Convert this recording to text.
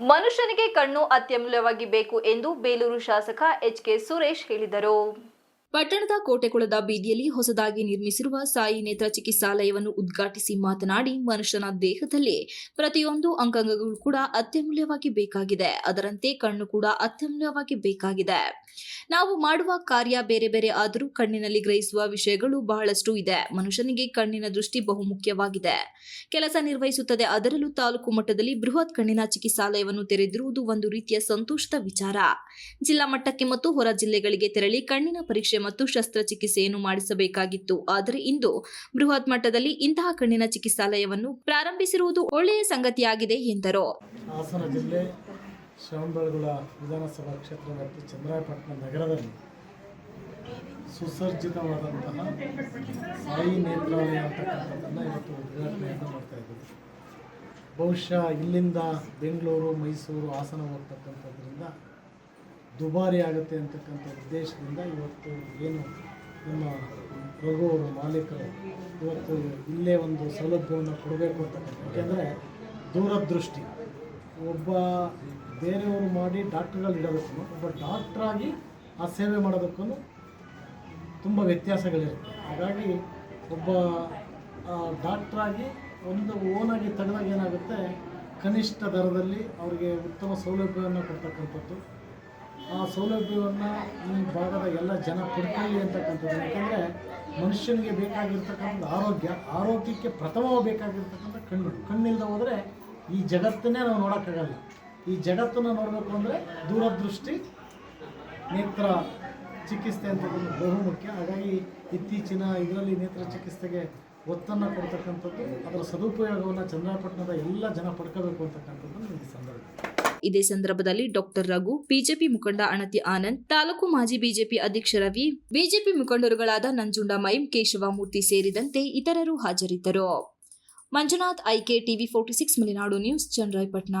ಮನುಷ್ಯನಿಗೆ ಕಣ್ಣು ಅತ್ಯಮೂಲ್ಯವಾಗಿ ಬೇಕು ಎಂದು ಬೇಲೂರು ಶಾಸಕ ಎಚ್ ಕೆ ಸುರೇಶ್ ಹೇಳಿದರು. ಪಟ್ಟಣದ ಕೋಟೆಕೊಳದ ಬೀದಿಯಲ್ಲಿ ಹೊಸದಾಗಿ ನಿರ್ಮಿಸಿರುವ ಸಾಯಿ ನೇತ್ರ ಚಿಕಿತ್ಸಾಲಯವನ್ನು ಉದ್ಘಾಟಿಸಿ ಮಾತನಾಡಿ, ಮನುಷ್ಯನ ದೇಹದಲ್ಲಿ ಪ್ರತಿಯೊಂದು ಅಂಗಾಂಗಗಳು ಕೂಡ ಅತ್ಯಮೂಲ್ಯವಾಗಿ ಬೇಕಾಗಿದೆ. ಅದರಂತೆ ಕಣ್ಣು ಕೂಡ ಅತ್ಯಮೂಲ್ಯವಾಗಿ ಬೇಕಾಗಿದೆ. ನಾವು ಮಾಡುವ ಕಾರ್ಯ ಬೇರೆ ಬೇರೆ ಆದರೂ ಕಣ್ಣಿನಲ್ಲಿ ಗ್ರಹಿಸುವ ವಿಷಯಗಳು ಬಹಳಷ್ಟು ಇದೆ. ಮನುಷ್ಯನಿಗೆ ಕಣ್ಣಿನ ದೃಷ್ಟಿ ಬಹುಮುಖ್ಯವಾಗಿದೆ. ಕೆಲಸ ನಿರ್ವಹಿಸುತ್ತದೆ. ಅದರಲ್ಲೂ ತಾಲೂಕು ಮಟ್ಟದಲ್ಲಿ ಬೃಹತ್ ಕಣ್ಣಿನ ಚಿಕಿತ್ಸಾಲಯವನ್ನು ತೆರೆದಿರುವುದು ಒಂದು ರೀತಿಯ ಸಂತೋಷದ ವಿಚಾರ ಜಿಲ್ಲಾ ಮಟ್ಟಕ್ಕೆ ಮತ್ತು ಹೊರ ಜಿಲ್ಲೆಗಳಿಗೆ ತೆರಳಿ ಕಣ್ಣಿನ ಪರೀಕ್ಷೆ ಮತ್ತು ಶಸ್ತ್ರಚಿಕಿತ್ಸೆಯನ್ನು ಮಾಡಿಸಬೇಕಾಗಿತ್ತು. ಆದರೆ ಇಂದು ಬೃಹತ್ ಮಟ್ಟದಲ್ಲಿ ಇಂತಹ ಕಣ್ಣಿನ ಚಿಕಿತ್ಸಾಲಯವನ್ನು ಪ್ರಾರಂಭಿಸಿರುವುದು ಒಳ್ಳೆಯ ಸಂಗತಿಯಾಗಿದೆ ಎಂದರು. ಹಾಸನ ಜಿಲ್ಲೆ ಶ್ರವಣಬೆಳಗೊಳ ವಿಧಾನಸಭಾ ಕ್ಷೇತ್ರ ವ್ಯಾಪ್ತಿ ಚಂದ್ರಾಯಪಟ್ಟಣ ನಗರದಲ್ಲಿ ಸುಸರ್ಜಿತವಾದಂತಹ ಸಾಯಿ ನೇತ್ರಾಲಯ ಅಂತಕ್ಕಂಥದ್ದನ್ನು ಇವತ್ತು ಉದ್ಘಾಟನೆಯನ್ನು ಮಾಡ್ತಾ ಇದ್ದೀವಿ. ಬಹುಶಃ ಇಲ್ಲಿಂದ ಬೆಂಗಳೂರು, ಮೈಸೂರು, ಹಾಸನ ಹೋಗ್ತಕ್ಕಂಥದ್ರಿಂದ ದುಬಾರಿ ಆಗುತ್ತೆ ಅಂತಕ್ಕಂಥ ಉದ್ದೇಶದಿಂದ ಇವತ್ತು ಏನು ನಮ್ಮ ರಘು ಅವರು ಮಾಲೀಕರು ಇವತ್ತು ಇಲ್ಲೇ ಒಂದು ಸೌಲಭ್ಯವನ್ನು ಕೊಡಬೇಕು ಅಂತಕ್ಕಂಥ ಯಾಕೆಂದರೆ ದೂರದೃಷ್ಟಿ. ಒಬ್ಬ ಬೇರೆಯವರು ಮಾಡಿ ಡಾಕ್ಟ್ರುಗಳು ಇಡೋದಕ್ಕೂ ಒಬ್ಬ ಡಾಕ್ಟ್ರಾಗಿ ಆ ಸೇವೆ ಮಾಡೋದಕ್ಕೂ ತುಂಬ ವ್ಯತ್ಯಾಸಗಳಿರುತ್ತೆ. ಹಾಗಾಗಿ ಒಬ್ಬ ಡಾಕ್ಟ್ರಾಗಿ ಒಂದು ಓನಾಗಿ ತೆಗೆದಾಗ ಏನಾಗುತ್ತೆ, ಕನಿಷ್ಠ ದರದಲ್ಲಿ ಅವರಿಗೆ ಉತ್ತಮ ಸೌಲಭ್ಯವನ್ನು ಕೊಡ್ತಕ್ಕಂಥದ್ದು ಆ ಸೌಲಭ್ಯವನ್ನು ಈ ಭಾಗದ ಎಲ್ಲ ಜನ ಪಡ್ಕೊಳ್ಳಿ ಅಂತಕ್ಕಂಥದ್ದು ಯಾಕಂದರೆ ಮನುಷ್ಯನಿಗೆ ಬೇಕಾಗಿರ್ತಕ್ಕಂಥ ಆರೋಗ್ಯ, ಆರೋಗ್ಯಕ್ಕೆ ಪ್ರಥಮವಾಗಿ ಬೇಕಾಗಿರ್ತಕ್ಕಂಥ ಕಣ್ಣು. ಕಣ್ಣಿಲ್ಲದೆ ಹೋದರೆ ಈ ಜಗತ್ತನ್ನೇ ನಾವು ನೋಡೋಕ್ಕಾಗಲ್ಲ. ಈ ಜಗತ್ತನ್ನು ನೋಡಬೇಕು ಅಂದರೆ ದೂರದೃಷ್ಟಿ, ನೇತ್ರ ಚಿಕಿತ್ಸೆ ಅಂತಕ್ಕಂಥದ್ದು ಬಹುಮುಖ್ಯ ಹಾಗಾಗಿ ಇತ್ತೀಚಿನ ಇದರಲ್ಲಿ ನೇತ್ರ ಚಿಕಿತ್ಸೆಗೆ ಒತ್ತನ್ನು ಕೊಡ್ತಕ್ಕಂಥದ್ದು, ಅದರ ಸದುಪಯೋಗವನ್ನು ಚಂದ್ರಪಟ್ಟಣದ ಎಲ್ಲ ಜನ ಪಡ್ಕೋಬೇಕು ಅಂತಕ್ಕಂಥದ್ದು ಈ ಸಂದರ್ಭ ಇದೇ ಸಂದರ್ಭದಲ್ಲಿ ಡಾಕ್ಟರ್ ರಘು, ಬಿಜೆಪಿ ಮುಖಂಡ ಅಣತಿ ಆನಂದ್, ತಾಲೂಕು ಮಾಜಿ ಬಿಜೆಪಿ ಅಧ್ಯಕ್ಷ ರವಿ, ಬಿಜೆಪಿ ಮುಖಂಡರುಗಳಾದ ನಂಜುಂಡ ಮೈಂ ಕೇಶವ ಮೂರ್ತಿ ಸೇರಿದಂತೆ ಇತರರು ಹಾಜರಿದ್ದರು. Manjunath, I K TV forty six, Malenadu news Chandrayapattana